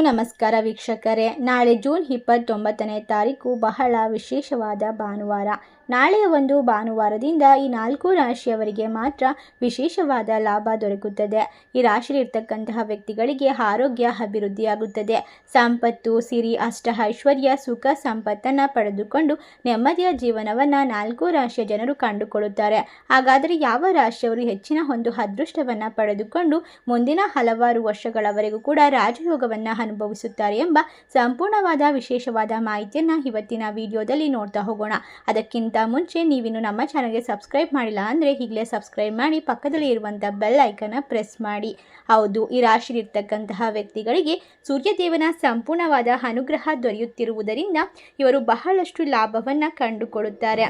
ನಮಸ್ಕಾರ ವೀಕ್ಷಕರೇ. ನಾಳೆ ಜೂನ್ ಇಪ್ಪತ್ತೊಂಬತ್ತನೇ ತಾರೀಕು ಬಹಳ ವಿಶೇಷವಾದ ಭಾನುವಾರ. ನಾಳೆಯ ಒಂದು ಭಾನುವಾರದಿಂದ ಈ ನಾಲ್ಕು ರಾಶಿಯವರಿಗೆ ಮಾತ್ರ ವಿಶೇಷವಾದ ಲಾಭ ದೊರಕುತ್ತದೆ. ಈ ರಾಶಿಯಲ್ಲಿರ್ತಕ್ಕಂತಹ ವ್ಯಕ್ತಿಗಳಿಗೆ ಆರೋಗ್ಯ ಅಭಿವೃದ್ಧಿಯಾಗುತ್ತದೆ. ಸಂಪತ್ತು, ಸಿರಿ, ಅಷ್ಟ ಐಶ್ವರ್ಯ, ಸುಖ ಸಂಪತ್ತನ್ನು ಪಡೆದುಕೊಂಡು ನೆಮ್ಮದಿಯ ಜೀವನವನ್ನು ನಾಲ್ಕು ರಾಶಿಯ ಜನರು ಕಂಡುಕೊಳ್ಳುತ್ತಾರೆ. ಹಾಗಾದರೆ ಯಾವ ರಾಶಿಯವರು ಹೆಚ್ಚಿನ ಒಂದು ಅದೃಷ್ಟವನ್ನು ಪಡೆದುಕೊಂಡು ಮುಂದಿನ ಹಲವಾರು ವರ್ಷಗಳವರೆಗೂ ಕೂಡ ರಾಜಯೋಗವನ್ನು ಅನುಭವಿಸುತ್ತಾರೆ ಎಂಬ ಸಂಪೂರ್ಣವಾದ ವಿಶೇಷವಾದ ಮಾಹಿತಿಯನ್ನು ಇವತ್ತಿನ ವಿಡಿಯೋದಲ್ಲಿ ನೋಡ್ತಾ ಹೋಗೋಣ. ಅದಕ್ಕಿಂತ ಮುಂಚೆ ನೀವಿನ್ನು ನಮ್ಮ ಚಾನಲ್ಗೆ ಸಬ್ಸ್ಕ್ರೈಬ್ ಮಾಡಿಲ್ಲ ಅಂದರೆ ಈಗಲೇ ಸಬ್ಸ್ಕ್ರೈಬ್ ಮಾಡಿ ಪಕ್ಕದಲ್ಲಿ ಇರುವಂಥ ಬೆಲ್ ಐಕನ್ನ ಪ್ರೆಸ್ ಮಾಡಿ. ಹೌದು, ಈ ರಾಶಿಯಲ್ಲಿರ್ತಕ್ಕಂತಹ ವ್ಯಕ್ತಿಗಳಿಗೆ ಸೂರ್ಯದೇವನ ಸಂಪೂರ್ಣವಾದ ಅನುಗ್ರಹ ದೊರೆಯುತ್ತಿರುವುದರಿಂದ ಇವರು ಬಹಳಷ್ಟು ಲಾಭವನ್ನು ಕಂಡುಕೊಳ್ಳುತ್ತಾರೆ.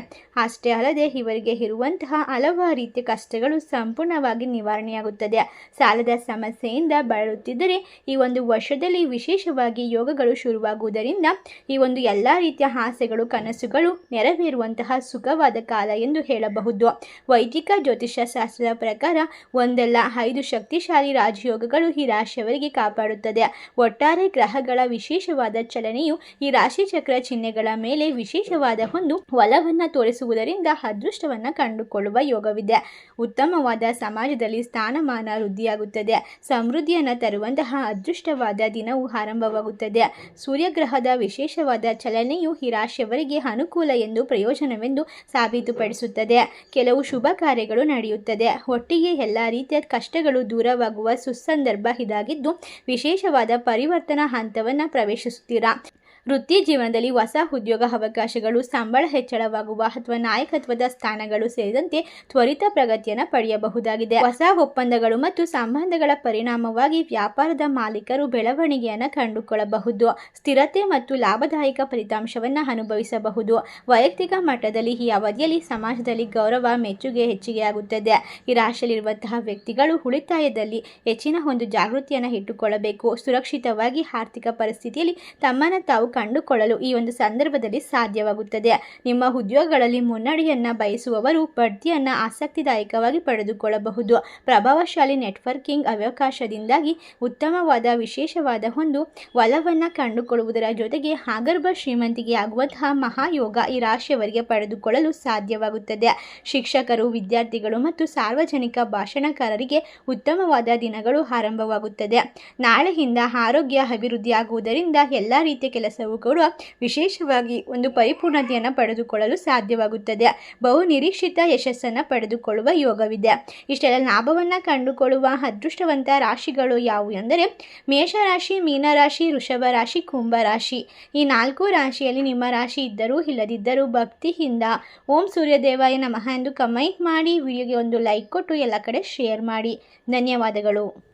ಅಷ್ಟೇ ಅಲ್ಲದೆ ಇವರಿಗೆ ಇರುವಂತಹ ಹಲವಾರು ರೀತಿಯ ಕಷ್ಟಗಳು ಸಂಪೂರ್ಣವಾಗಿ ನಿವಾರಣೆಯಾಗುತ್ತದೆ. ಸಾಲದ ಸಮಸ್ಯೆಯಿಂದ ಬಳಲುತ್ತಿದ್ದರೆ ಈ ಒಂದು ವರ್ಷದಲ್ಲಿ ವಿಶೇಷವಾಗಿ ಯೋಗಗಳು ಶುರುವಾಗುವುದರಿಂದ ಈ ಒಂದು ಎಲ್ಲ ರೀತಿಯ ಆಸೆಗಳು ಕನಸುಗಳು ನೆರವೇರುವಂತಹ ಸುಖವಾದ ಕಾಲ ಎಂದು ಹೇಳಬಹುದು. ವೈದಿಕ ಜ್ಯೋತಿಷ್ಯ ಶಾಸ್ತ್ರದ ಪ್ರಕಾರ ಒಂದಲ್ಲ ಐದು ಶಕ್ತಿಶಾಲಿ ರಾಜಯೋಗಗಳು ಈ ರಾಶಿಯವರಿಗೆ ಕಾಪಾಡುತ್ತದೆ. ಒಟ್ಟಾರೆ ಗ್ರಹಗಳ ವಿಶೇಷವಾದ ಚಲನೆಯು ಈ ರಾಶಿ ಚಕ್ರ ಚಿಹ್ನೆಗಳ ಮೇಲೆ ವಿಶೇಷವಾದ ಒಂದು ಒಲವನ್ನು ತೋರಿಸುವುದರಿಂದ ಅದೃಷ್ಟವನ್ನು ಕಂಡುಕೊಳ್ಳುವ ಯೋಗವಿದೆ. ಉತ್ತಮವಾದ ಸಮಾಜದಲ್ಲಿ ಸ್ಥಾನಮಾನ ವೃದ್ಧಿಯಾಗುತ್ತದೆ. ಸಮೃದ್ಧಿಯನ್ನು ತರುವಂತಹ ಅದೃಷ್ಟವಾದ ದಿನವು ಆರಂಭವಾಗುತ್ತದೆ. ಸೂರ್ಯಗ್ರಹದ ವಿಶೇಷವಾದ ಚಲನೆಯು ಈ ರಾಶಿಯವರಿಗೆ ಅನುಕೂಲ ಎಂದು ಪ್ರಯೋಜನವೆಂದು ಸಾಬೀತುಪಡಿಸುತ್ತದೆ. ಕೆಲವು ಶುಭ ಕಾರ್ಯಗಳು ನಡೆಯುತ್ತದೆ. ಒಟ್ಟಿಗೆ ಎಲ್ಲ ರೀತಿಯ ಕಷ್ಟಗಳು ದೂರವಾಗುವ ಸುಸಂದರ್ಭ ಇದಾಗಿದ್ದು, ವಿಶೇಷವಾದ ಪರಿವರ್ತನಾ ಹಂತವನ್ನು ಪ್ರವೇಶಿಸುತ್ತೀರಾ? ವೃತ್ತಿ ಜೀವನದಲ್ಲಿ ಹೊಸ ಉದ್ಯೋಗ ಅವಕಾಶಗಳು, ಸಂಬಳ ಹೆಚ್ಚಳವಾಗುವ ಅಥವಾ ನಾಯಕತ್ವದ ಸ್ಥಾನಗಳು ಸೇರಿದಂತೆ ತ್ವರಿತ ಪ್ರಗತಿಯನ್ನು ಪಡೆಯಬಹುದಾಗಿದೆ. ಹೊಸ ಒಪ್ಪಂದಗಳು ಮತ್ತು ಸಂಬಂಧಗಳ ಪರಿಣಾಮವಾಗಿ ವ್ಯಾಪಾರದ ಮಾಲೀಕರು ಬೆಳವಣಿಗೆಯನ್ನು ಕಂಡುಕೊಳ್ಳಬಹುದು. ಸ್ಥಿರತೆ ಮತ್ತು ಲಾಭದಾಯಕ ಫಲಿತಾಂಶವನ್ನು ಅನುಭವಿಸಬಹುದು. ವೈಯಕ್ತಿಕ ಮಟ್ಟದಲ್ಲಿ ಈ ಅವಧಿಯಲ್ಲಿ ಸಮಾಜದಲ್ಲಿ ಗೌರವ, ಮೆಚ್ಚುಗೆ ಹೆಚ್ಚಿಗೆಯಾಗುತ್ತದೆ. ಈ ರಾಶಿಯಲ್ಲಿರುವಂತಹ ವ್ಯಕ್ತಿಗಳು ಉಳಿತಾಯದಲ್ಲಿ ಹೆಚ್ಚಿನ ಒಂದು ಜಾಗೃತಿಯನ್ನು ಇಟ್ಟುಕೊಳ್ಳಬೇಕು. ಸುರಕ್ಷಿತವಾಗಿ ಆರ್ಥಿಕ ಪರಿಸ್ಥಿತಿಯಲ್ಲಿ ತಮ್ಮನ್ನು ತಾವು ಕಂಡುಕೊಳ್ಳಲು ಈ ಒಂದು ಸಂದರ್ಭದಲ್ಲಿ ಸಾಧ್ಯವಾಗುತ್ತದೆ. ನಿಮ್ಮ ಉದ್ಯೋಗಗಳಲ್ಲಿ ಮುನ್ನಡೆಯನ್ನು ಬಯಸುವವರು ಬಡ್ತಿಯನ್ನು ಆಸಕ್ತಿದಾಯಕವಾಗಿ ಪಡೆದುಕೊಳ್ಳಬಹುದು. ಪ್ರಭಾವಶಾಲಿ ನೆಟ್ವರ್ಕಿಂಗ್ ಅವಕಾಶದಿಂದಾಗಿ ಉತ್ತಮವಾದ ವಿಶೇಷವಾದ ಒಂದು ಒಲವನ್ನು ಕಂಡುಕೊಳ್ಳುವುದರ ಜೊತೆಗೆ ಆಗರ್ಭ ಶ್ರೀಮಂತಿಗೆ ಆಗುವಂತಹ ಮಹಾಯೋಗ ಈ ರಾಶಿಯವರಿಗೆ ಪಡೆದುಕೊಳ್ಳಲು ಸಾಧ್ಯವಾಗುತ್ತದೆ. ಶಿಕ್ಷಕರು, ವಿದ್ಯಾರ್ಥಿಗಳು ಮತ್ತು ಸಾರ್ವಜನಿಕ ಭಾಷಣಕಾರರಿಗೆ ಉತ್ತಮವಾದ ದಿನಗಳು ಆರಂಭವಾಗುತ್ತದೆ. ನಾಳೆಯಿಂದ ಆರೋಗ್ಯ ಅಭಿವೃದ್ಧಿಯಾಗುವುದರಿಂದ ಎಲ್ಲ ರೀತಿಯ ಕೆಲಸವು ಕೂಡ ವಿಶೇಷವಾಗಿ ಒಂದು ಪರಿಪೂರ್ಣತೆಯನ್ನು ಪಡೆದುಕೊಳ್ಳಲು ಸಾಧ್ಯವಾಗುತ್ತದೆ. ಬಹು ನಿರೀಕ್ಷಿತ ಯಶಸ್ಸನ್ನು ಪಡೆದುಕೊಳ್ಳುವ ಯೋಗವಿದೆ. ಇಷ್ಟೆಲ್ಲ ಲಾಭವನ್ನು ಕಂಡುಕೊಳ್ಳುವ ಅದೃಷ್ಟವಂತ ರಾಶಿಗಳು ಯಾವುವು ಎಂದರೆ, ಮೇಷರಾಶಿ, ಮೀನರಾಶಿ ವೃಷಭ ರಾಶಿ ಕುಂಭ ರಾಶಿ ಈ ನಾಲ್ಕು ರಾಶಿಯಲ್ಲಿ ನಿಮ್ಮ ರಾಶಿ ಇದ್ದರೂ ಇಲ್ಲದಿದ್ದರೂ ಭಕ್ತಿಯಿಂದ ಓಂ ಸೂರ್ಯದೇವಾಯ ನಮಃ ಎಂದು ಕಮೆಂಟ್ ಮಾಡಿ, ವಿಡಿಯೋಗೆ ಒಂದು ಲೈಕ್ ಕೊಟ್ಟು ಎಲ್ಲ ಕಡೆ ಶೇರ್ ಮಾಡಿ. ಧನ್ಯವಾದಗಳು.